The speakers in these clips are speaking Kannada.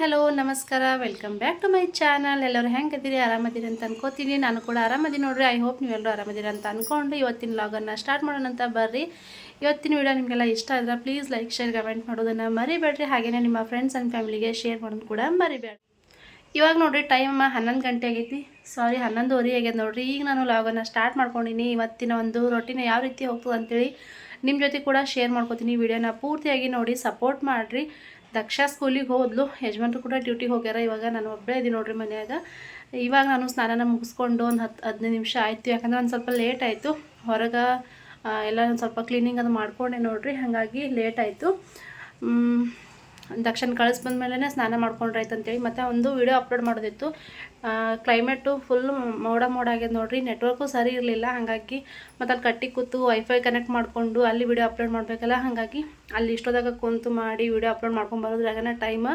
ಹಲೋ, ನಮಸ್ಕಾರ. Welcome back to my channel ಎಲ್ಲರೂ ಹೆಂಗಿದ್ದೀರಿ? ಆರಾಮದಿರಿ ಅಂತ ಅನ್ಕೋತೀನಿ. ನಾನು ಕೂಡ ಆರಾಮದಿ ನೋಡ್ರಿ. ಐ ಹೋಪ್ ನೀವೆಲ್ಲರೂ ಆರಾಮದಿರಿ ಅಂತ ಅಂದ್ಕೊಂಡು ಇವತ್ತಿನ ಲಾಗನ್ನು ಸ್ಟಾರ್ಟ್ ಮಾಡೋಣ ಅಂತ ಬರ್ರಿ. ಇವತ್ತಿನ ವಿಡಿಯೋ ನಿಮಗೆಲ್ಲ ಇಷ್ಟ ಆದರೆ ಪ್ಲೀಸ್ ಲೈಕ್ ಶೇರ್ ಕಮೆಂಟ್ ಮಾಡೋದನ್ನು ಮರಿಬೇಡ್ರಿ. ಹಾಗೆಯೇ ನಿಮ್ಮ ಫ್ರೆಂಡ್ಸ್ ಆ್ಯಂಡ್ ಫ್ಯಾಮಿಲಿಗೆ ಶೇರ್ ಮಾಡೋದು ಕೂಡ ಮರಿಬೇಡ್ರಿ. ಇವಾಗ ನೋಡಿರಿ ಟೈಮ್ ಹನ್ನೊಂದು ಗಂಟೆ ಆಗೈತಿ. ಸಾರಿ ಹನ್ನೊಂದುವರೆ ಆಗ್ಯದ ನೋಡ್ರಿ. ಈಗ ನಾನು ಲಾಗನ್ನು ಸ್ಟಾರ್ಟ್ ಮಾಡ್ಕೊಂಡಿನಿ. ಇವತ್ತಿನ ಒಂದು ರೊಟ್ಟಿನ ಯಾವ ರೀತಿ ಹೋಗ್ತದೆ ಅಂತೇಳಿ ನಿಮ್ಮ ಜೊತೆ ಕೂಡ ಶೇರ್ ಮಾಡ್ಕೋತೀನಿ. ವಿಡಿಯೋನ ಪೂರ್ತಿಯಾಗಿ ನೋಡಿ ಸಪೋರ್ಟ್ ಮಾಡಿರಿ. ದಕ್ಷ ಸ್ಕೂಲಿಗೆ ಹೋದ್ಲು. ಯಜಮಾನ್ರು ಕೂಡ ಡ್ಯೂಟಿಗೆ ಹೋಗ್ಯಾರ. ಇವಾಗ ನಾನು ಒಬ್ಬಳೇ ಇದ್ದೀನಿ ನೋಡ್ರಿ ಮನೆಯಾಗ. ಇವಾಗ ನಾನು ಸ್ನಾನನ ಮುಗಿಸ್ಕೊಂಡು ಒಂದು ಹತ್ತು ಹದಿನೈದು ನಿಮಿಷ ಆಯಿತು. ಯಾಕಂದ್ರೆ ಒಂದು ಸ್ವಲ್ಪ ಲೇಟ್ ಆಯಿತು. ಹೊರಗೆ ಎಲ್ಲ ಒಂದು ಸ್ವಲ್ಪ ಕ್ಲೀನಿಂಗ್ ಅದು ಮಾಡ್ಕೊಂಡೆ ನೋಡ್ರಿ. ಹಾಗಾಗಿ ಲೇಟ್ ಆಯಿತು. ದಕ್ಷಿಣ ಕಳಿಸ್ ಬಂದಮೇಲೆ ಸ್ನಾನ ಮಾಡ್ಕೊಂಡ್ರಾಯ್ತು ಅಂತೇಳಿ ಮತ್ತು ಒಂದು ವಿಡಿಯೋ ಅಪ್ಲೋಡ್ ಮಾಡೋದಿತ್ತು. ಕ್ಲೈಮೇಟು ಫುಲ್ ಮೋಡ ಮೋಡ ಆಗ್ಯದ ನೋಡ್ರಿ ನೆಟ್ವರ್ಕು ಸರಿ ಇರಲಿಲ್ಲ. ಹಾಗಾಗಿ ಮತ್ತು ಅಲ್ಲಿ ಕಟ್ಟಿ ಕೂತು ವೈಫೈ ಕನೆಕ್ಟ್ ಮಾಡಿಕೊಂಡು ಅಲ್ಲಿ ವಿಡಿಯೋ ಅಪ್ಲೋಡ್ ಮಾಡಬೇಕಲ್ಲ. ಹಾಗಾಗಿ ಅಲ್ಲಿ ಇಷ್ಟೋದಾಗ ಕುಂತು ಮಾಡಿ ವಿಡಿಯೋ ಅಪ್ಲೋಡ್ ಮಾಡ್ಕೊಂಡು ಬರೋದ್ರಾಗನ ಟೈಮ್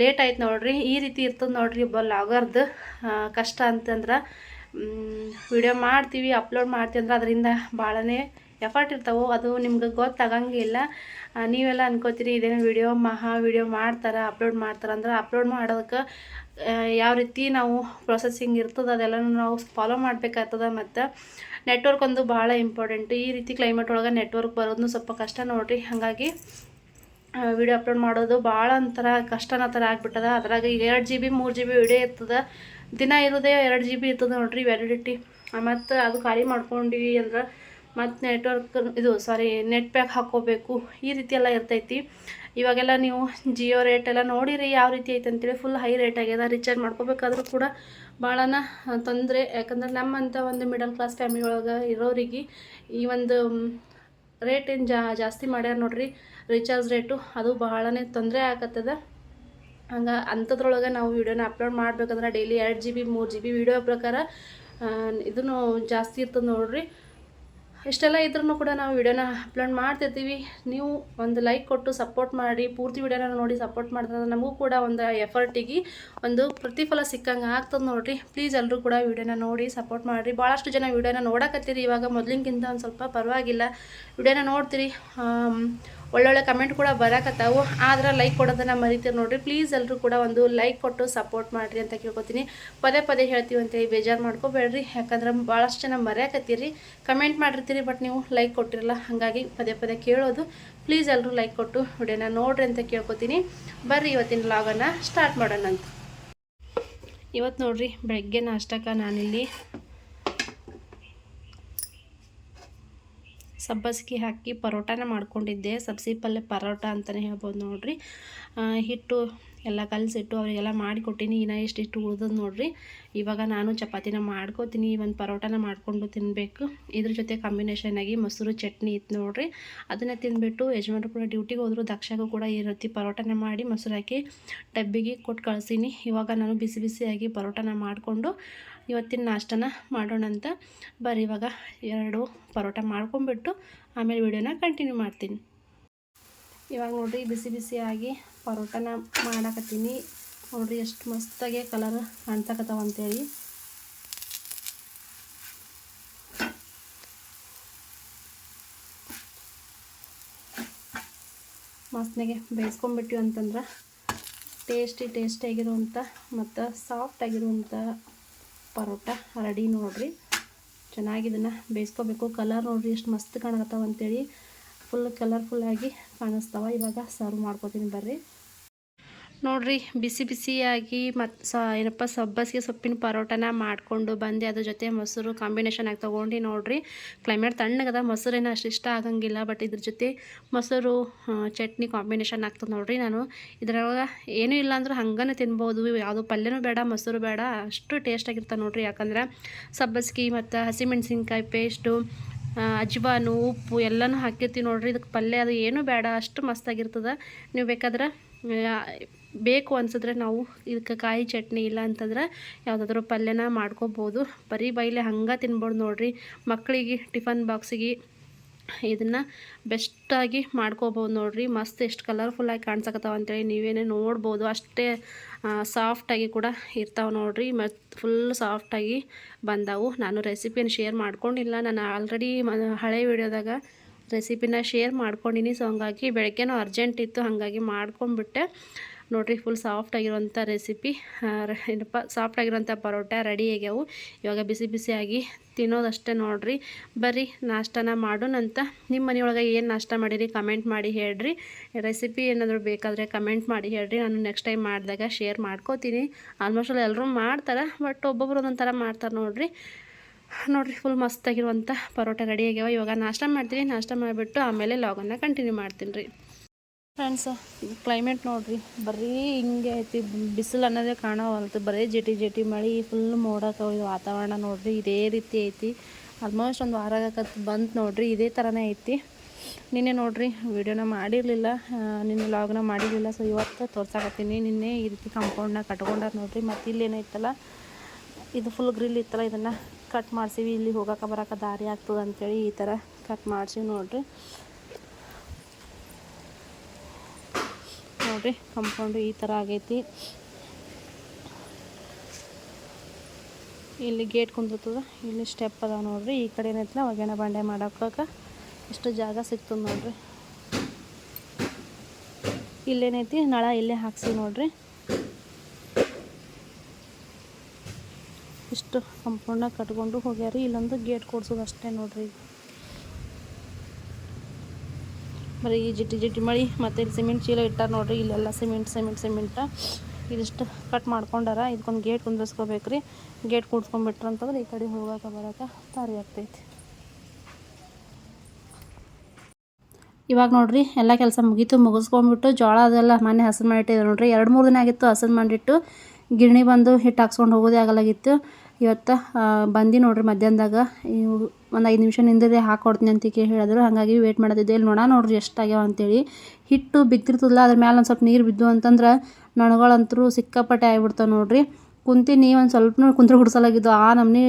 ಲೇಟ್ ಆಯ್ತು ನೋಡ್ರಿ. ಈ ರೀತಿ ಇರ್ತದೆ ನೋಡ್ರಿ ಒಬ್ಬ ಲಾಗರ್ದು. ಕಷ್ಟ ಅಂತಂದ್ರೆ ವಿಡಿಯೋ ಮಾಡ್ತೀವಿ ಅಪ್ಲೋಡ್ ಮಾಡ್ತೀವಿ ಅಂದ್ರೆ ಅದರಿಂದ ಭಾಳನೇ ಎಫರ್ಟ್ ಇರ್ತಾವೆ, ಅದು ನಿಮ್ಗೆ ಗೊತ್ತಾಗಂಗಿಲ್ಲ. ನೀವೆಲ್ಲ ಅನ್ಕೋತೀರಿ, ಇದೇನು ವಿಡಿಯೋ ಮಹಾ ವಿಡಿಯೋ ಮಾಡ್ತಾರೆ ಅಪ್ಲೋಡ್ ಮಾಡ್ತಾರೆ ಅಂದ್ರೆ ಅಪ್ಲೋಡ್ ಮಾಡೋದಕ್ಕೆ ಯಾವ ರೀತಿ ನಾವು ಪ್ರೊಸೆಸಿಂಗ್ ಇರ್ತದೆ, ಅದೆಲ್ಲನೂ ನಾವು ಫಾಲೋ ಮಾಡಬೇಕಾಗ್ತದೆ ಮತ್ತು ನೆಟ್ವರ್ಕ್ ಒಂದು ಭಾಳ ಇಂಪಾರ್ಟೆಂಟ್ ಈ ರೀತಿ ಕ್ಲೈಮೇಟ್ ಒಳಗೆ ನೆಟ್ವರ್ಕ್ ಬರೋದು ಸ್ವಲ್ಪ ಕಷ್ಟ ನೋಡಿರಿ. ಹಾಗಾಗಿ ವಿಡಿಯೋ ಅಪ್ಲೋಡ್ ಮಾಡೋದು ಭಾಳ ಒಂಥರ ಕಷ್ಟನ ಥರ ಆಗ್ಬಿಟ್ಟದ. ಅದ್ರಾಗ ಈಗ ಎರಡು ಜಿ ಬಿ ಮೂರು ಜಿ ಬಿ ವಿಡಿಯೋ ಇರ್ತದೆ. ದಿನ ಇರೋದೇ ಎರಡು ಜಿ ಬಿ ಇರ್ತದೆ ನೋಡ್ರಿ ವ್ಯಾಲಿಡಿಟಿ ಮತ್ತು ಅದು ಖಾಲಿ ಮಾಡ್ಕೊಂಡಿವಿ ಅಂದ್ರೆ ಮತ್ತು ನೆಟ್ವರ್ಕ್ ಇದು ಸಾರಿ ನೆಟ್ ಪ್ಯಾಕ್ ಹಾಕ್ಕೋಬೇಕು ಈ ರೀತಿ ಎಲ್ಲ ಇರ್ತೈತಿ. ಇವಾಗೆಲ್ಲ ನೀವು ಜಿಯೋ ರೇಟ್ ಎಲ್ಲ ನೋಡಿರಿ ಯಾವ ರೀತಿ ಐತೆ ಅಂತೇಳಿ ಫುಲ್ ಹೈ ರೇಟ್ ಆಗ್ಯದ. ರಿಚಾರ್ಜ್ ಮಾಡ್ಕೋಬೇಕಾದ್ರೂ ಕೂಡ ಭಾಳನ ತೊಂದರೆ. ಯಾಕಂದ್ರೆ ನಮ್ಮಂಥ ಒಂದು ಮಿಡಲ್ ಕ್ಲಾಸ್ ಫ್ಯಾಮಿಲಿ ಒಳಗೆ ಇರೋರಿಗೆ ಈ ಒಂದು ರೇಟ್ ಏನು ಜಾ ಜಾಸ್ತಿ ಮಾಡ್ಯಾರ ನೋಡ್ರಿ. ರಿಚಾರ್ಜ್ ರೇಟು ಅದು ಬಹಳನೇ ತೊಂದರೆ ಆಗತ್ತದ. ಹಂಗೆ ಅಂಥದ್ರೊಳಗೆ ನಾವು ವೀಡಿಯೋನ ಅಪ್ಲೋಡ್ ಮಾಡ್ಬೇಕಂದ್ರೆ ಡೈಲಿ ಎರಡು ಜಿ ಬಿ ಮೂರು ಜಿ ಬಿ ವೀಡಿಯೋ ಪ್ರಕಾರ ಇದನ್ನು ಜಾಸ್ತಿ ಇರ್ತದೆ ನೋಡ್ರಿ. ಇಷ್ಟೆಲ್ಲ ಇದ್ರೂ ಕೂಡ ನಾವು ವಿಡಿಯೋನ ಅಪ್ಲೋಡ್ ಮಾಡ್ತಿರ್ತೀವಿ. ನೀವು ಒಂದು ಲೈಕ್ ಕೊಟ್ಟು ಸಪೋರ್ಟ್ ಮಾಡಿ, ಪೂರ್ತಿ ವಿಡಿಯೋನ ನೋಡಿ ಸಪೋರ್ಟ್ ಮಾಡಿದ್ರೆ ನಮಗೂ ಕೂಡ ಒಂದು ಎಫರ್ಟಿಗೆ ಒಂದು ಪ್ರತಿಫಲ ಸಿಕ್ಕಂಗೆ ಆಗ್ತದೆ ನೋಡಿರಿ. ಪ್ಲೀಸ್ ಎಲ್ಲರೂ ಕೂಡ ವಿಡಿಯೋನ ನೋಡಿ ಸಪೋರ್ಟ್ ಮಾಡಿರಿ. ಭಾಳಷ್ಟು ಜನ ವಿಡಿಯೋನ ನೋಡಕತ್ತೀರಿ. ಇವಾಗ ಮೊದಲಿಗಿಂತ ಒಂದು ಸ್ವಲ್ಪ ಪರವಾಗಿಲ್ಲ. ವಿಡಿಯೋನ ನೋಡ್ತೀರಿ. ಒಳ್ಳೊಳ್ಳೆ ಕಮೆಂಟ್ ಕೂಡ ಬರಕತ್ತಾವು. ಆದ್ರೆ ಲೈಕ್ ಕೊಡೋದನ್ನ ಮರಿತೀರಿ ನೋಡಿರಿ. ಪ್ಲೀಸ್ ಎಲ್ಲರೂ ಕೂಡ ಒಂದು ಲೈಕ್ ಕೊಟ್ಟು ಸಪೋರ್ಟ್ ಮಾಡಿರಿ ಅಂತ ಕೇಳ್ಕೊತೀನಿ. ಪದೇ ಪದೇ ಹೇಳ್ತೀವಿ ಅಂತೇಳಿ ಬೇಜಾರು ಮಾಡ್ಕೋಬೇಡ್ರಿ. ಯಾಕಂದ್ರೆ ಭಾಳಷ್ಟು ಜನ ಮರೆಯಕತ್ತೀರಿ. ಕಮೆಂಟ್ ಮಾಡಿರ್ತೀರಿ. ಬಟ್ ನೀವು ಲೈಕ್ ಕೊಟ್ಟಿರಲ್ಲ, ಹಾಗಾಗಿ ಪದೇ ಪದೇ ಕೇಳೋದು. ಪ್ಲೀಸ್ ಎಲ್ಲರೂ ಲೈಕ್ ಕೊಟ್ಟು ವಿಡಿಯೋನ ನೋಡ್ರಿ ಅಂತ ಕೇಳ್ಕೊತೀನಿ. ಬರ್ರಿ ಇವತ್ತಿನ ಲಾಗನ್ನು ಸ್ಟಾರ್ಟ್ ಮಾಡೋಣ ಅಂತ ಇವತ್ತು ನೋಡ್ರಿ ಬೆಳಗ್ಗೆ ನಾಷ್ಟಕ್ಕೆ ನಾನಿಲ್ಲಿ ಸಬ್ಬಸಿಗೆ ಹಾಕಿ ಪರೋಟಾನ ಮಾಡ್ಕೊಂಡಿದ್ದೆ. ಸಬ್ಸಿ ಪಲ್ಯ ಪರೋಟ ಅಂತಲೇ ಹೇಳ್ಬೋದು ನೋಡಿರಿ. ಹಿಟ್ಟು ಎಲ್ಲ ಕಲಸಿಟ್ಟು ಅವರಿಗೆಲ್ಲ ಮಾಡಿಕೊಟ್ಟಿನಿ. ಇನ್ನು ಇಷ್ಟು ಉಳ್ದದ್ದು ನೋಡಿರಿ. ಇವಾಗ ನಾನು ಚಪಾತಿನ ಮಾಡ್ಕೋತೀನಿ. ಒಂದು ಪರೋಟಾನ ಮಾಡಿಕೊಂಡು ತಿನ್ನಬೇಕು ಇದ್ರ ಜೊತೆ ಕಾಂಬಿನೇಷನ್ ಆಗಿ ಮೊಸರು, ಚಟ್ನಿ ಇತ್ತು ನೋಡಿರಿ. ಅದನ್ನು ತಿಂದುಬಿಟ್ಟು ಯಜಮಾನ್ರು ಕೂಡ ಡ್ಯೂಟಿಗೆ ಹೋದ್ರು. ದಕ್ಷಗೂ ಕೂಡ ಈ ರೀತಿ ಪರೋಟಾನ ಮಾಡಿ ಮೊಸರು ಹಾಕಿ ಡಬ್ಬಿಗೆ ಕೊಟ್ಟು ಕಳಿಸೀನಿ. ಇವಾಗ ನಾನು ಬಿಸಿ ಬಿಸಿಯಾಗಿ ಪರೋಟಾನ ಮಾಡಿಕೊಂಡು ಇವತ್ತಿನ ನಾಷ್ಟನ ಮಾಡೋಣ ಅಂತ. ಬರೀ ಇವಾಗ ಎರಡು ಪರೋಟ ಮಾಡ್ಕೊಂಬಿಟ್ಟು ಆಮೇಲೆ ವಿಡಿಯೋನ ಕಂಟಿನ್ಯೂ ಮಾಡ್ತೀನಿ. ಇವಾಗ ನೋಡ್ರಿ ಬಿಸಿ ಬಿಸಿಯಾಗಿ ಪರೋಟನ ಮಾಡಕತ್ತೀನಿ. ನೋಡ್ರಿ ಎಷ್ಟು ಮಸ್ತಾಗಿ ಕಲರ್ ಕಾಣ್ತಕತ್ತಾವ ಅಂತೇಳಿ. ಮಸ್ತ್ನಾಗೆ ಬೇಯಿಸ್ಕೊಂಬಿಟ್ಟಿವಿ ಅಂತಂದ್ರೆ ಟೇಸ್ಟಿ ಟೇಸ್ಟಿ ಆಗಿರುವಂಥ ಮತ್ತು ಸಾಫ್ಟ್ ಆಗಿರುವಂಥ ಪರೋಟ ರೆಡಿ ನೋಡಿರಿ. ಚೆನ್ನಾಗಿ ಇದನ್ನು ಬೇಯಿಸ್ಕೋಬೇಕು. ಕಲರ್ ನೋಡಿರಿ, ಎಷ್ಟು ಮಸ್ತ್ ಕಾಣಕತ್ತಾವ ಅಂತೇಳಿ. ಫುಲ್ ಕಲರ್ಫುಲ್ಲಾಗಿ ಕಾಣಿಸ್ತಾವ. ಇವಾಗ ಸರ್ವ್ ಮಾಡ್ಕೋತೀನಿ ಬರ್ರಿ. ನೋಡ್ರಿ, ಬಿಸಿ ಬಿಸಿಯಾಗಿ ಮತ್ತು ಸ ಏನಪ್ಪ ಸಬ್ಬಸಿಗೆ ಸೊಪ್ಪಿನ ಪರೋಟನ ಮಾಡಿಕೊಂಡು ಬಂದೆ. ಅದ್ರ ಜೊತೆ ಮೊಸರು ಕಾಂಬಿನೇಷನ್ ಆಗಿ ತೊಗೊಂಡು ನೋಡಿರಿ. ಕ್ಲೈಮೇಟ್ ತಣ್ಣಗದ ಮೊಸರೇನು ಅಷ್ಟು ಇಷ್ಟ ಆಗಂಗಿಲ್ಲ ಬಟ್ ಇದ್ರ ಜೊತೆ ಮೊಸರು ಚಟ್ನಿ ಕಾಂಬಿನೇಷನ್ ಆಗ್ತದೆ ನೋಡಿರಿ ನಾನು. ಇದ್ರೊಳಗೆ ಏನೂ ಇಲ್ಲ ಅಂದ್ರೂ ಹಂಗನೇ ತಿನ್ಬೋದು. ಯಾವುದು ಪಲ್ಯನೂ ಬೇಡ, ಮೊಸರು ಬೇಡ, ಅಷ್ಟು ಟೇಸ್ಟಾಗಿರ್ತವೆ ನೋಡಿರಿ. ಯಾಕಂದ್ರೆ ಸಬ್ಬಸ್ಗಿ ಮತ್ತು ಹಸಿಮೆಣ್ಸಿನ್ಕಾಯಿ ಪೇಸ್ಟು ಅಜ್ವಾನು, ಉಪ್ಪು ಎಲ್ಲನೂ ಹಾಕಿರ್ತೀವಿ ನೋಡ್ರಿ. ಇದಕ್ಕೆ ಪಲ್ಯ ಅದು ಏನೂ ಬೇಡ, ಅಷ್ಟು ಮಸ್ತಾಗಿರ್ತದೆ ನೀವು ಬೇಕಾದ್ರೆ ಬೇಕು ಅನ್ಸಿದ್ರೆ ನಾವು ಇದಕ್ಕೆ ಕಾಯಿ ಚಟ್ನಿ ಇಲ್ಲ ಅಂತಂದ್ರೆ ಯಾವುದಾದ್ರೂ ಪಲ್ಯನ ಮಾಡ್ಕೋಬೋದು. ಬರೀ ಬೈಲೆ ಹಂಗೆ ತಿನ್ಬೋದು ನೋಡಿರಿ. ಮಕ್ಕಳಿಗೆ ಟಿಫನ್ ಬಾಕ್ಸಿಗೆ ಇದನ್ನು ಬೆಸ್ಟಾಗಿ ಮಾಡ್ಕೋಬೋದು ನೋಡಿರಿ. ಮಸ್ತ್ ಎಷ್ಟು ಕಲರ್ಫುಲ್ಲಾಗಿ ಕಾಣ್ಸಕತ್ತಾವ ಅಂತೇಳಿ ನೀವೇನೇ ನೋಡ್ಬೋದು. ಅಷ್ಟೇ ಸಾಫ್ಟಾಗಿ ಕೂಡ ಇರ್ತಾವೆ ನೋಡಿರಿ. ಮತ್ತು ಫುಲ್ ಸಾಫ್ಟಾಗಿ ಬಂದವು. ನಾನು ರೆಸಿಪಿನ ಶೇರ್ ಮಾಡ್ಕೊಂಡಿಲ್ಲ. ನಾನು ಆಲ್ರೆಡಿ ಹಳೆ ವಿಡಿಯೋದಾಗ ರೆಸಿಪಿನ ಶೇರ್ ಮಾಡ್ಕೊಂಡಿನಿ. ಸೊ ಹಂಗಾಗಿ ಬೆಳಗ್ಗೆನೂ ಅರ್ಜೆಂಟ್ ಇತ್ತು. ಹಾಗಾಗಿ ಮಾಡ್ಕೊಂಡ್ಬಿಟ್ಟೆ. ನೋಡಿರಿ ಫುಲ್ ಸಾಫ್ಟ್ ಆಗಿರುವಂಥ ರೆಸಿಪಿ ಏನಪ್ಪ ಸಾಫ್ಟ್ ಆಗಿರುವಂಥ ಪರೋಟ ರೆಡಿ ಆಗ್ಯಾವು. ಇವಾಗ ಬಿಸಿ ಬಿಸಿಯಾಗಿ ತಿನ್ನೋದಷ್ಟೇ ನೋಡಿರಿ. ಬರ್ರಿ, ನಾಷ್ಟನ ಮಾಡೋಣಂತ ನಿಮ್ಮ ಮನೆಯೊಳಗೆ ಏನು ನಾಷ್ಟ ಮಾಡಿರಿ ಕಮೆಂಟ್ ಮಾಡಿ ಹೇಳ್ರಿ. ರೆಸಿಪಿ ಏನಾದರೂ ಬೇಕಾದರೆ ಕಮೆಂಟ್ ಮಾಡಿ ಹೇಳ್ರಿ. ನಾನು ನೆಕ್ಸ್ಟ್ ಟೈಮ್ ಮಾಡಿದಾಗ ಶೇರ್ ಮಾಡ್ಕೋತೀನಿ. ಆಲ್ಮೋಸ್ಟ್ ಅಲ್ಲಿ ಎಲ್ಲರೂ ಮಾಡ್ತಾರೆ ಬಟ್ ಒಬ್ಬೊಬ್ರು ಒಂದೊಂದು ಥರ ಮಾಡ್ತಾರೆ ನೋಡಿರಿ. ನೋಡಿರಿ ಫುಲ್ ಮಸ್ತಾಗಿರುವಂಥ ಪರೋಟ ರೆಡಿ ಆಗ್ಯಾವ. ಇವಾಗ ನಾಷ್ಟ ಮಾಡ್ತೀನಿ ನಾಷ್ಟ ಮಾಡಿಬಿಟ್ಟು ಆಮೇಲೆ ಲಾಗನ್ನ ಕಂಟಿನ್ಯೂ ಮಾಡ್ತೀನಿ ರೀ. ಫ್ರೆಂಡ್ಸ್ ಕ್ಲೈಮೇಟ್ ನೋಡ್ರಿ, ಬರೀ ಹಿಂಗೆ ಐತಿ, ಬಿಸಿಲು ಅನ್ನೋದೇ ಕಾಣವಲ್ತು ಬರೀ ಜಟಿ ಜಟಿ ಮಳೆ ಫುಲ್ ಮೋಡಕ್ಕೆ ಇದು ವಾತಾವರಣ ನೋಡ್ರಿ, ಇದೇ ರೀತಿ ಐತಿ. ಆಲ್ಮೋಸ್ಟ್ ಒಂದು ವಾರ ಆಗಕತ್ ಬಂತು ನೋಡ್ರಿ, ಇದೇ ಥರನೇ ಐತಿ. ನಿನ್ನೆ ನೋಡ್ರಿ, ವಿಡಿಯೋನ ಮಾಡಿರಲಿಲ್ಲ ನಿನ್ನೆ ಲಾಗ್ನ ಮಾಡಿರಲಿಲ್ಲ ಸೊ ಇವತ್ತು ತೋರ್ಸಾಕತ್ತೀನಿ. ನಿನ್ನೆ ಈ ರೀತಿ ಕಾಂಪೌಂಡ್ನ ಕಟ್ಕೊಂಡಾರ ನೋಡ್ರಿ, ಮತ್ತು ಇಲ್ಲಿ ಏನೈತಲ್ಲ, ಇದು ಫುಲ್ ಗ್ರಿಲ್ ಇತ್ತಲ್ಲ, ಇದನ್ನು ಕಟ್ ಮಾಡ್ಸೀವಿ. ಇಲ್ಲಿ ಹೋಗಕ್ಕೆ ಬರೋಕೆ ದಾರಿ ಆಗ್ತದೆ ಅಂತೇಳಿ ಈ ಥರ ಕಟ್ ಮಾಡ್ಸೀವಿ ನೋಡ್ರಿ. ನೋಡ್ರಿ ಕಂಪೌಂಡು ಈ ಥರ ಆಗೈತಿ. ಇಲ್ಲಿ ಗೇಟ್ ಕುಂದಿರ್ತದ, ಇಲ್ಲಿ ಸ್ಟೆಪ್ ಅದಾವ ನೋಡ್ರಿ. ಈ ಕಡೆ ಏನೈತಿಲ್ಲ ಒಗ್ಗರಣೆ ಬಂಡೆ ಮಾಡೋಕೆ ಇಷ್ಟು ಜಾಗ ಸಿಗ್ತದೆ ನೋಡ್ರಿ. ಇಲ್ಲೇನೈತಿ ನಳ ಇಲ್ಲೇ ಹಾಕ್ಸಿ ನೋಡ್ರಿ. ಇಷ್ಟು ಕಂಪೌಂಡ್ನ ಕಟ್ಕೊಂಡು ಹೋಗ್ಯಾರಿ, ಇಲ್ಲೊಂದು ಗೇಟ್ ಕೊಡ್ಸೋದು ಅಷ್ಟೇ ನೋಡ್ರಿ ಬರೀ ಈ ಜಿಟ್ಟಿ ಜಿಟ್ಟಿ ಮಳಿ, ಮತ್ತು ಇಲ್ಲಿ ಸಿಮೆಂಟ್ ಚೀಲ ಇಟ್ಟಾರ ನೋಡ್ರಿ, ಇಲ್ಲೆಲ್ಲ ಸಿಮೆಂಟ್ ಸಿಮೆಂಟ್ ಸಿಮೆಂಟ ಇದಿಷ್ಟು ಕಟ್ ಮಾಡ್ಕೊಂಡಾರ ಇದಕ್ಕೊಂದು ಗೇಟ್ ರೀ ಗೇಟ್ ಕುಡ್ಸ್ಕೊಂಡ್ಬಿಟ್ರ ಅಂತಂದ್ರೆ ಈ ಕಡೆ ಹೋಗಕ್ಕೆ ಬರೋಕೆ ದಾರಿ ಆಗ್ತೈತಿ. ಇವಾಗ ನೋಡ್ರಿ, ಎಲ್ಲ ಕೆಲಸ ಮುಗೀತು, ಮುಗಿಸ್ಕೊಂಡ್ಬಿಟ್ಟು ಜೋಳ ಅದೆಲ್ಲ ಮನೆ ಹಸನ್ ಮಾಡಿಟ್ಟಿದ್ರು ನೋಡ್ರಿ. ಎರಡು ಮೂರು ದಿನ ಆಗಿತ್ತು ಹಸನ್ ಮಾಡಿಟ್ಟು. ಗಿರಣಿ ಬಂದು ಹಿಟ್ಟು ಹಾಕ್ಸ್ಕೊಂಡು ಹೋಗೋದೇ ಆಗಲಾಗಿತ್ತು. ಇವತ್ತು ಬಂದು ನೋಡ್ರಿ ಮಧ್ಯಾಹ್ನದಾಗ. ಒಂದು ಐದು ನಿಮಿಷ ನಿಂದದೆ ಹಾಕೊಡ್ತೀನಿ ಅಂತ ಹೇಳಿದ್ರು. ಹಾಗಾಗಿ ವೇಟ್ ಮಾಡೋದಿದ್ದೆ ಇಲ್ಲಿ ನೋಡ ನೋಡ್ರಿ ಎಷ್ಟಾಗ್ಯಾವ ಅಂತೇಳಿ. ಹಿಟ್ಟು ಬಿದ್ದಿರ್ತದಲ್ಲ ಅದ್ರ ಮೇಲೆ ಒಂದು ಸ್ವಲ್ಪ ನೀರು ಬಿದ್ದು ಅಂತಂದ್ರೆ ನೊಣಗಳಂತರೂ ಸಿಕ್ಕಾಪಟ್ಟೆ ಆಗಿಬಿಡ್ತಾವೆ ನೋಡ್ರಿ. ಕುಂತೀನಿ ಒಂದು ಸ್ವಲ್ಪ ಕುಂತ್ರೆ ಹುಡ್ಸಲಾಗಿದ್ದು, ಆ ನಮ್ನಿ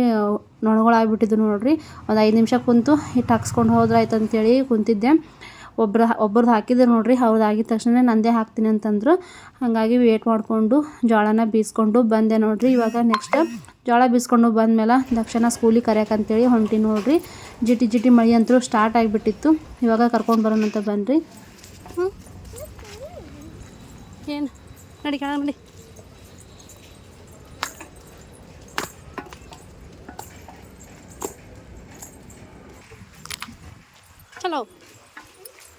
ನೊಣಗಳು ಆಗಿಬಿಟ್ಟಿದ್ದು ನೋಡ್ರಿ. ಒಂದು ಐದು ನಿಮಿಷ ಕುಂತು ಹಿಟ್ಟು ಹಾಕ್ಸ್ಕೊಂಡು ಹೋದ್ರಾಯ್ತು ಅಂತೇಳಿ ಕುಂತಿದ್ದೆ. ಒಬ್ರ ಒಬ್ರದ್ದು ಹಾಕಿದ್ರು ನೋಡಿರಿ ಅವ್ರದ್ದು ಆಗಿದ ತಕ್ಷಣ ನಂದೇ ಹಾಕ್ತೀನಿ ಅಂತಂದ್ರು. ಹಾಗಾಗಿ ವೇಟ್ ಮಾಡಿಕೊಂಡು ಜೋಳನ ಬೀಸ್ಕೊಂಡು ಬಂದೆ ನೋಡಿರಿ. ಇವಾಗ ನೆಕ್ಸ್ಟ್ ಜೋಳ ಬೀಸ್ಕೊಂಡು ಬಂದಮೇಲೆ ದಕ್ಷಿಣ ಸ್ಕೂಲಿಗೆ ಕರೆಯಕ್ಕಂತೇಳಿ ಹೊಂಟಿ ನೋಡಿರಿ. ಜಿಟಿ ಜಿಟಿ ಮಳೆ ಅಂತೂ ಸ್ಟಾರ್ಟ್ ಆಗಿಬಿಟ್ಟಿತ್ತು. ಇವಾಗ ಕರ್ಕೊಂಡು ಬರೋಣ ಅಂತ ಬನ್ನಿರಿ ಏನು? ನಡಿ ಕಾಣ, ನಡಿ. ಚಲೋ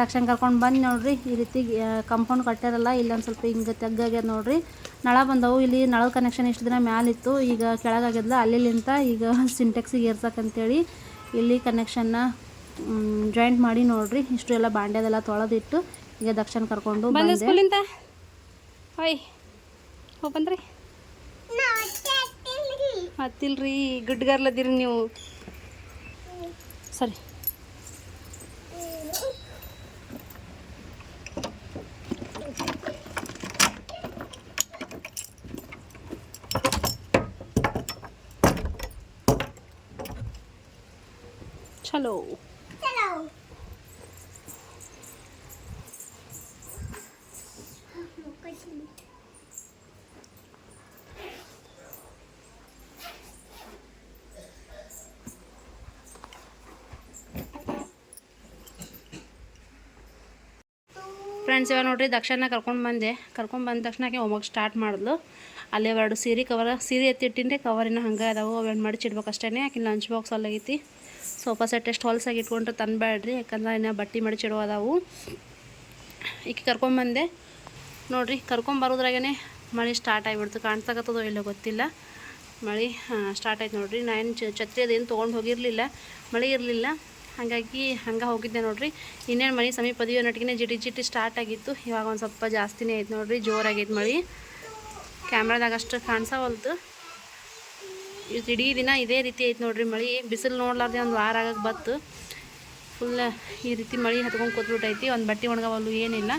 ದಕ್ಷಿಣ ಕರ್ಕೊಂಡು ಬಂದು ನೋಡ್ರಿ. ಈ ರೀತಿ ಕಂಪೌಂಡ್ ಕಟ್ಟಾರಲ್ಲ ಇಲ್ಲೊಂದು ಸ್ವಲ್ಪ ಹಿಂಗೆ ತೆಗ್ಗಾಗ್ಯದ ನೋಡ್ರಿ. ನಳ ಬಂದವು. ಇಲ್ಲಿ ನಳದ ಕನೆಕ್ಷನ್ ಇಷ್ಟು ದಿನ ಮ್ಯಾಲಿತ್ತು ಈಗ ಕೆಳಗಾಗ್ಯದಲ್ಲ ಅಲ್ಲಿಂತ ಈಗ ಸಿಂಟೆಕ್ಸಿಗೆ ಏರ್ಸಕ್ಕಂತೇಳಿ ಇಲ್ಲಿ ಕನೆಕ್ಷನ್ನ ಜಾಯಿಂಟ್ ಮಾಡಿ ನೋಡ್ರಿ. ಇಷ್ಟು ಎಲ್ಲ ಬಾಂಡ್ಯದೆಲ್ಲ ತೊಳೆದಿಟ್ಟು ಈಗ ದಕ್ಷಿಣ ಕರ್ಕೊಂಡು ಬಂದೆ. ಸ್ಕೂಲಿಂದ? ಹೋಯ್ ಹೋಗಿ ಬಂದ್ರಿ. ಮತ್ತಿಲ್ರಿ ಗುಡ್ಗರ್ಲದಿರಿ ನೀವು. ಸರಿ. ಚಲೋ. ಫ್ರೆಂಡ್ಸ್ ಇವಾಗ ನೋಡ್ರಿ ದಕ್ಷಿಣ ಕರ್ಕೊಂಡು ಬಂದೆ. ಕರ್ಕೊಂಡು ಬಂದ ತಕ್ಷಣಕ್ಕೆ ಹೋಮ್ವರ್ಕ್ ಸ್ಟಾರ್ಟ್ ಮಾಡಿದ್ಲು. ಅಲ್ಲೇ ಎರಡು ಸೀರೆ ಕವರ್ ಸೀರೆ ಎತ್ತಿಟ್ಟಿನ್ರಿ ಕವರಿನ ಹಂಗೆ ಅದಾವೆ ಅವೇನು ಮಾಡಿ ಚಿಡ್ಬೇಕು ಅಷ್ಟೇ ಆಕೆ ಲಂಚ್ ಬಾಕ್ಸ್ ಅಲ್ಲೈತಿ ಸೋಫಾ ಸೆಟ್ ಎಷ್ಟು ಹೊಲ್ಸಾಗಿ ಇಟ್ಕೊಂಡ್ರೆ ತಂದ್ಬೇಡ್ರಿ ಯಾಕಂದ್ರೆ ಇನ್ನೂ ಬಟ್ಟೆ ಮಾಡಿ ಚಿಡೋ ಅದಾವು. ಈಕೆ ಕರ್ಕೊಂಬಂದೆ ನೋಡಿರಿ ಕರ್ಕೊಂಬರೋದ್ರಾಗೇ ಮಳೆ ಸ್ಟಾರ್ಟ್ ಆಗಿಬಿಡ್ತು. ಕಾಣ್ತಕತ್ತದೋ ಇಲ್ಲೋ ಗೊತ್ತಿಲ್ಲ. ಮಳೆ ಸ್ಟಾರ್ಟ್ ಆಯ್ತು ನೋಡ್ರಿ. ನಾನು ಛತ್ರಿ ಅದೇನು ತೊಗೊಂಡು ಹೋಗಿರಲಿಲ್ಲ. ಮಳೆ ಇರಲಿಲ್ಲ. ಹಾಗಾಗಿ ಹಂಗೆ ಹೋಗಿದ್ದೆ ನೋಡ್ರಿ. ಇನ್ನೇನು ಮಳೆ ಸಮೀಪ ಅದೀವಿ ನಟಿಗೆ ಜಿಟಿ ಜಿಟಿ ಸ್ಟಾರ್ಟ್ ಆಗಿತ್ತು. ಇವಾಗ ಒಂದು ಸ್ವಲ್ಪ ಜಾಸ್ತಿನೇ ಆಯ್ತು ನೋಡ್ರಿ. ಜೋರಾಗೈತೆ ಮಳೆ. ಕ್ಯಾಮ್ರಾದಾಗ ಅಷ್ಟು ಕಾಣಿಸವಲ್ತು ಇದು ಇಡೀ ದಿನ ಇದೇ ರೀತಿ ಐತೆ ನೋಡ್ರಿ ಮಳೆ. ಬಿಸಿಲು ನೋಡ್ಲಾರ್ದೆ ಒಂದು ವಾರ ಆಗಕ್ಕೆ ಬತ್ತು. ಫುಲ್ ಈ ರೀತಿ ಮಳೆ ಹತ್ಕೊಂಡು ಕೂತ್ಬಿಟ್ಟೈತಿ. ಒಂದು ಬಟ್ಟೆ ಒಣಗವಲ್ಲು ಏನಿಲ್ಲ.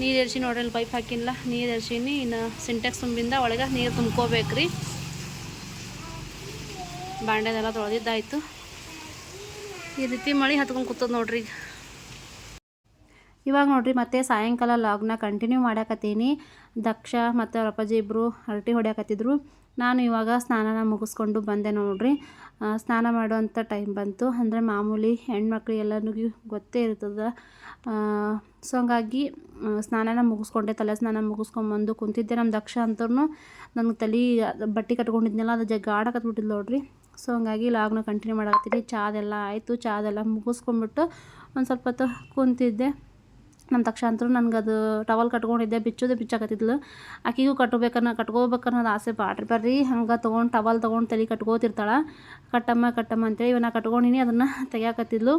ನೀರು ಎರ್ಸಿ ನೋಡ್ರಿ ಪೈಪ್ ಹಾಕಿಲ್ಲ. ನೀರು ಎರ್ಸೀನಿ, ಇನ್ನು ಸಿಂಟೆಕ್ಸ್ ತುಂಬಿಂದ ಒಳಗೆ ನೀರು ತುಂಬ್ಕೋಬೇಕ್ರಿ. ಬಾಂಡೆದೆಲ್ಲ ತೊಳೆದಿದ್ದಾಯಿತು. ಈ ರೀತಿ ಮಳೆ ಹತ್ಕೊಂಡು ಕೂತದ ನೋಡ್ರಿ ಇವಾಗ ನೋಡಿರಿ ಮತ್ತೆ ಸಾಯಂಕಾಲ ಲಾಗ್ನ ಕಂಟಿನ್ಯೂ ಮಾಡಾಕತ್ತೀನಿ. ದಕ್ಷ ಮತ್ತು ಅವ್ರ ಅಪ್ಪಾಜಿ ಇಬ್ಬರು ಹರಟಿ ಹೊಡ್ಯಾಕತ್ತಿದ್ರು. ನಾನು ಇವಾಗ ಸ್ನಾನನ ಮುಗಿಸ್ಕೊಂಡು ಬಂದೆ ನೋಡ್ರಿ. ಸ್ನಾನ ಮಾಡುವಂಥ ಟೈಮ್ ಬಂತು. ಅಂದರೆ ಮಾಮೂಲಿ ಹೆಣ್ಮಕ್ಳು ಎಲ್ಲರಿಗೂ ಗೊತ್ತೇ ಇರ್ತದೆ. ಸೊ ಹಂಗಾಗಿ ಸ್ನಾನನ ಮುಗಿಸ್ಕೊಂಡೆ, ತಲೆ ಸ್ನಾನ ಮುಗಿಸ್ಕೊಂಬಂದು ಕುಂತಿದ್ದೆ. ನಮ್ಮ ದಕ್ಷ ಅಂತೂ ನನಗೆ ತಲೆ ಬಟ್ಟೆ ಕಟ್ಕೊಂಡಿದ್ನಲ್ಲ, ಅದು ಜಗ್ಗ ಆಡಕತ್ಬಿಟ್ಟಿದ್ದು ನೋಡ್ರಿ. ಸೊ ಹಂಗಾಗಿ ಲಾಗ್ನ ಕಂಟಿನ್ಯೂ ಮಾಡಕತ್ತೀನಿ. ಚಾದೆಲ್ಲ ಆಯಿತು. ಚಾದೆಲ್ಲ ಮುಗಿಸ್ಕೊಂಬಿಟ್ಟು ಒಂದು ಸ್ವಲ್ಪ ಹೊತ್ತು ಕುಂತಿದ್ದೆ. ನಮ್ಮ ತಕ್ಷಣ ಅಂತೂ ನನಗೆ ಅದು ಟವಲ್ ಕಟ್ಕೊಂಡಿದ್ದೆ, ಬಿಚ್ಚೋದೇ ಬಿಚ್ಚಾಕತ್ತಿದ್ಲು. ಆಕಿಗೂ ಕಟ್ಬೇಕನ್ನ ಕಟ್ಕೋಬೇಕನ್ನೋದು ಆಸೆ ಬಾಡ್ರಿ ಬರ್ರಿ, ಹಂಗೆ ತೊಗೊಂಡು ಟವಲ್ ತೊಗೊಂಡು ತಲೆ ಕಟ್ಕೋತಿರ್ತಾಳೆ. ಕಟ್ಟಮ್ಮ ಕಟ್ಟಮ್ಮ ಅಂತೇಳಿ ಇವನ್ನ ಕಟ್ಕೊಂಡಿನಿ, ಅದನ್ನು ತೆಗಿಯಾಕತ್ತಿದ್ಲು.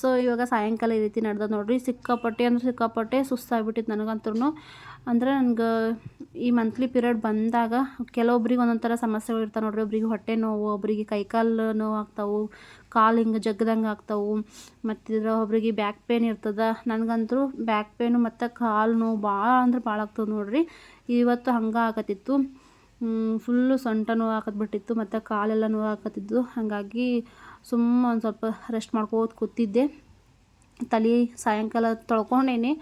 ಸೊ ಇವಾಗ ಸಾಯಂಕಾಲ ಈ ರೀತಿ ನಡೆದ ನೋಡ್ರಿ. ಸಿಕ್ಕಾಪಟ್ಟೆ ಅಂದ್ರೆ ಸಿಕ್ಕಾಪಟ್ಟೆ ಸುಸ್ತಾಗ್ಬಿಟ್ಟಿತ್ತು ನನಗಂತೂ ಅಂದರೆ ನನಗೆ ಈ ಮಂತ್ಲಿ ಪೀರಿಯಡ್ ಬಂದಾಗ ಕೆಲವೊಬ್ರಿಗೆ ಒಂದೊಂದು ಥರ ಸಮಸ್ಯೆಗಳು ಇರ್ತಾವೆ ನೋಡ್ರಿ. ಒಬ್ರಿಗೆ ಹೊಟ್ಟೆ ನೋವು, ಒಬ್ರಿಗೆ ಕೈಕಾಲು ನೋವು ಆಗ್ತಾವೆ. ಕಾಲು ಹಿಂಗೆ ಜಗ್ಗದಂಗೆ ಆಗ್ತಾವೆ, ಮತ್ತು ಒಬ್ರಿಗೆ ಬ್ಯಾಕ್ ಪೇನ್ ಇರ್ತದೆ. ನನಗಂತೂ ಬ್ಯಾಕ್ ಪೇನು ಮತ್ತು ಕಾಲು ನೋವು ಭಾಳ ಅಂದ್ರೆ ಭಾಳ ಆಗ್ತದೆ ನೋಡ್ರಿ. ಇವತ್ತು ಹಂಗೆ ಆಗತ್ತಿತ್ತು. ಫುಲ್ಲು ಸೊಂಟ ನೋವು ಹಾಕತ್ಬಿಟ್ಟಿತ್ತು ಮತ್ತು ಕಾಲೆಲ್ಲ ನೋವು ಹಾಕತ್ತಿದ್ದು ಹಾಗಾಗಿ ಸುಮ್ಮ ಒಂದು ಸ್ವಲ್ಪ ರೆಸ್ಟ್ ಮಾಡ್ಕೋತ ಕೂತಿದ್ದೆ. ತಲೆ ಸಾಯಂಕಾಲ ತೊಳ್ಕೊಂಡೇನಿ.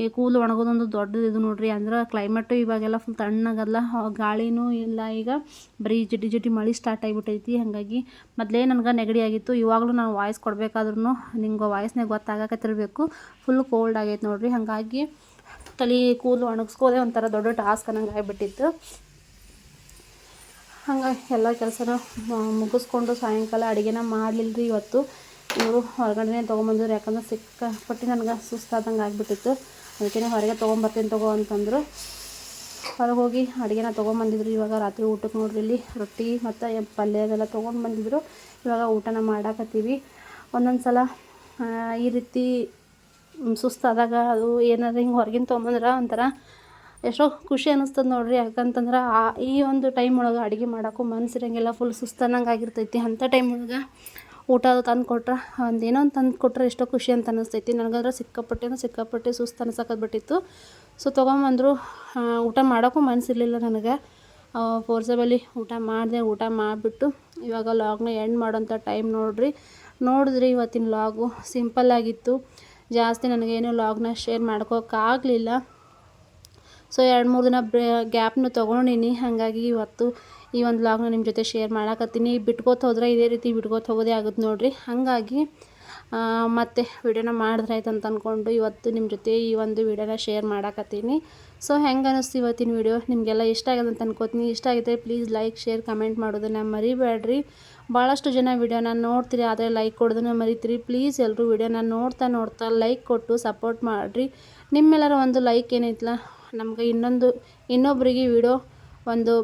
ಈ ಕೂದಲು ಒಣಗೋದೊಂದು ದೊಡ್ಡದು ಇದು ನೋಡ್ರಿ, ಅಂದ್ರೆ ಕ್ಲೈಮೇಟು ಇವಾಗೆಲ್ಲ ಫುಲ್ ತಣ್ಣಗಲ್ಲ ಗಾಳಿನೂ ಇಲ್ಲ, ಈಗ ಬರೀ ಜಿಟಿ ಜಿಟಿ ಮಳೆ ಸ್ಟಾರ್ಟ್ ಆಗಿಬಿಟ್ಟೈತಿ ಹಾಗಾಗಿ ಮೊದಲೇ ನನಗೆ ನೆಗಡಿ ಆಗಿತ್ತು, ಇವಾಗಲೂ ನಾನು ವಾಯ್ಸ್ ಕೊಡಬೇಕಾದ್ರೂ ನಿಮ್ಗೆ ವಾಯ್ಸ್ನಾಗ ಗೊತ್ತಾಗಕತ್ತಿರಬೇಕು ಫುಲ್ ಕೋಲ್ಡ್ ಆಗೈತೆ ನೋಡ್ರಿ, ಹಾಗಾಗಿ ತಲೆ ಕೂದಲು ಒಣಗಿಸ್ಕೋದೆ ಒಂಥರ ದೊಡ್ಡ ಟಾಸ್ಕ್ ಅನ್ನಂಗೆ ಆಗಿಬಿಟ್ಟಿತ್ತು. ಹಂಗಾಗಿ ಎಲ್ಲ ಕೆಲಸನ ಮುಗಿಸ್ಕೊಂಡು ಸಾಯಂಕಾಲ ಅಡುಗೆನ ಮಾಡಲಿಲ್ಲ ರೀ ಇವತ್ತು. ಇವರು ಹೊರಗಡೆನೇ ತೊಗೊಂಬಂದಿದ್ರು. ಯಾಕಂದ್ರೆ ಸಿಕ್ಕಾಪಟ್ಟೆ ನನಗೆ ಸುಸ್ತಾದಂಗೆ ಆಗಿಬಿಟ್ಟಿತ್ತು. ಅದಕ್ಕೆ ಹೊರಗೆ ತೊಗೊಂಬರ್ತೀನಿ ತಗೋ ಅಂತಂದರು. ಹೊರಗೆ ಹೋಗಿ ಅಡುಗೆನ ತೊಗೊಂಬಂದಿದ್ರು. ಇವಾಗ ರಾತ್ರಿ ಊಟಕ್ಕೆ ನೋಡ್ರಿ, ಇಲ್ಲಿ ರೊಟ್ಟಿ ಮತ್ತು ಪಲ್ಯ ಅದೆಲ್ಲ ತೊಗೊಂಡು ಬಂದಿದ್ರು ಇವಾಗ ಊಟನ ಮಾಡಾಕತ್ತೀವಿ. ಒಂದೊಂದು ಸಲ ಈ ರೀತಿ ಸುಸ್ತಾದಾಗ ಅದು ಏನಾದ್ರು ಹಿಂಗೆ ಹೊರಗಿನ ತೊಗೊಂಬಂದ್ರೆ ಒಂಥರ ಎಷ್ಟೋ ಖುಷಿ ಅನ್ನಿಸ್ತದೆ ನೋಡ್ರಿ. ಯಾಕಂತಂದ್ರೆ ಆ, ಈ ಒಂದು ಟೈಮ್ ಒಳಗೆ ಅಡುಗೆ ಮಾಡೋಕ್ಕೂ ಮನಸ್ಸಿರಂಗಿಲ್ಲ ಫುಲ್ ಸುಸ್ತನಂಗೆ ಆಗಿರ್ತೈತಿ ಅಂಥ ಟೈಮ್ ಒಳಗೆ. ಊಟ ತಂದು ಕೊಟ್ರೆ, ಒಂದೇನೋ ಒಂದು ತಂದು ಕೊಟ್ರೆ ಎಷ್ಟೋ ಖುಷಿ ಅಂತ ಅನ್ನಿಸ್ತೈತಿ ನನಗಂದ್ರೆ ಸಿಕ್ಕಾಪಟ್ಟೆ ಅಂದ್ರೆ ಸಿಕ್ಕಾಪಟ್ಟೆ ಸುಸ್ತು ಅನ್ಸಕತ್ಬಿಟ್ಟಿತ್ತು ಸೊ ತೊಗೊಂಬಂದರು ಊಟ ಮಾಡೋಕ್ಕೂ ಮನಸ್ಸಿರಲಿಲ್ಲ ನನಗೆ. ಫೋರ್ಸಬಲಿ ಊಟ ಮಾಡಿದೆ, ಊಟ ಮಾಡಿಬಿಟ್ಟು ಇವಾಗ ಲಾಗ್ನ ಎಂಡ್ ಮಾಡೋಂಥ ಟೈಮ್ ನೋಡ್ರಿ. ನೋಡಿದ್ರಿ ಇವತ್ತಿನ ಲಾಗು ಸಿಂಪಲ್ಲಾಗಿತ್ತು ಜಾಸ್ತಿ ನನಗೇನು ಲಾಗ್ನ ಶೇರ್ ಮಾಡ್ಕೋಕ್ಕಾಗಲಿಲ್ಲ ಸೊ ಎರಡು ಮೂರು ದಿನ ಬ್ರೇ ಗ್ಯಾಪ್ನು ತೊಗೊಂಡಿನಿ. ಹಾಗಾಗಿ ಇವತ್ತು ಈ ಒಂದು ವ್ಲಾಗ್ನ ನಿಮ್ಮ ಜೊತೆ ಶೇರ್ ಮಾಡಾಕತ್ತೀನಿ. ಬಿಟ್ಕೋತ ಹೋದ್ರೆ ಇದೇ ರೀತಿ ಬಿಟ್ಕೋತ ಹೋಗೋದೇ ಆಗುತ್ತೆ ನೋಡಿರಿ. ಹಾಗಾಗಿ ಮತ್ತೆ ವಿಡಿಯೋನ ಮಾಡಿದ್ರೆ ಆಯ್ತು ಅಂತ ಅಂದ್ಕೊಂಡು ಇವತ್ತು ನಿಮ್ಮ ಜೊತೆ ಈ ಒಂದು ವಿಡಿಯೋನ ಶೇರ್ ಮಾಡಾಕತ್ತೀನಿ. ಸೊ ಹೆಂಗೆ ಅನ್ನಿಸ್ತು ಇವತ್ತಿನ ವಿಡಿಯೋ ನಿಮಗೆಲ್ಲ ಇಷ್ಟ ಆಗಿದೆ ಅಂತ ಅನ್ಕೋತೀನಿ. ಇಷ್ಟ ಆಗಿದ್ರೆ ಪ್ಲೀಸ್ ಲೈಕ್ ಶೇರ್ ಕಮೆಂಟ್ ಮಾಡೋದನ್ನು ಮರಿಬೇಡ್ರಿ. ಭಾಳಷ್ಟು ಜನ ವಿಡಿಯೋನ ನೋಡ್ತೀರಿ, ಆದರೆ ಲೈಕ್ ಕೊಡೋದನ್ನ ಮರಿತೀರಿ. ಪ್ಲೀಸ್ ಎಲ್ಲರೂ ವೀಡಿಯೋನ ನೋಡ್ತಾ ನೋಡ್ತಾ ಲೈಕ್ ಕೊಟ್ಟು ಸಪೋರ್ಟ್ ಮಾಡಿರಿ. ನಿಮ್ಮೆಲ್ಲರ ಒಂದು ಲೈಕ್ ಏನೈತಲ್ಲ ನಮ್ಗೆ ಇನ್ನೊಂದು ಇನ್ನೊಬ್ಬರಿಗೆ ವಿಡಿಯೋ ಒಂದು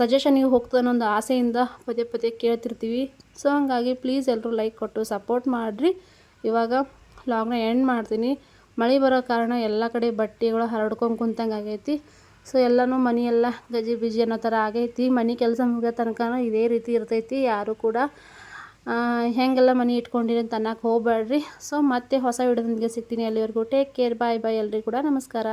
ಸಜೆಷನಿಗೆ ಹೋಗ್ತದೆ ಅನ್ನೋ ಒಂದು ಆಸೆಯಿಂದ ಪದೇ ಪದೇ ಕೇಳ್ತಿರ್ತೀವಿ. ಸೊ ಹಂಗಾಗಿ ಪ್ಲೀಸ್ ಎಲ್ಲರೂ ಲೈಕ್ ಕೊಟ್ಟು ಸಪೋರ್ಟ್ ಮಾಡಿರಿ. ಇವಾಗ ಲಾಗ್ನ ಎಂಡ್ ಮಾಡ್ತೀನಿ. ಮಳೆ ಬರೋ ಕಾರಣ ಎಲ್ಲ ಕಡೆ ಬಟ್ಟೆಗಳು ಹರಡ್ಕೊಂಡು ಕುಂತಂಗೆ ಆಗೈತಿ. ಸೊ ಎಲ್ಲನೂ ಮನೆಯೆಲ್ಲ ಗಜಿ ಬಿಜಿ ಅನ್ನೋ ಥರ ಆಗೈತಿ. ಮನೆ ಕೆಲಸ ಮುಗಿಯೋ ತನಕ ಇದೇ ರೀತಿ ಇರ್ತೈತಿ, ಯಾರು ಕೂಡ ಹೆಂಗೆಲ್ಲ ಮನೆ ಇಟ್ಕೊಂಡಿರಿ ಅಂತ ಅನ್ನಕ್ಕೆ ಹೋಗ್ಬೇಡ್ರಿ ಸೊ ಮತ್ತೆ ಹೊಸ ವಿಡಿಯೋದೊಂದಿಗೆ ಸಿಗ್ತೀನಿ ಅಲ್ಲಿವರೆಗೂ. ಟೇಕ್ ಕೇರ್ ಬಾಯ್ ಬಾಯ್ ಎಲ್ಲರಿಗೂ ಕೂಡ ನಮಸ್ಕಾರ.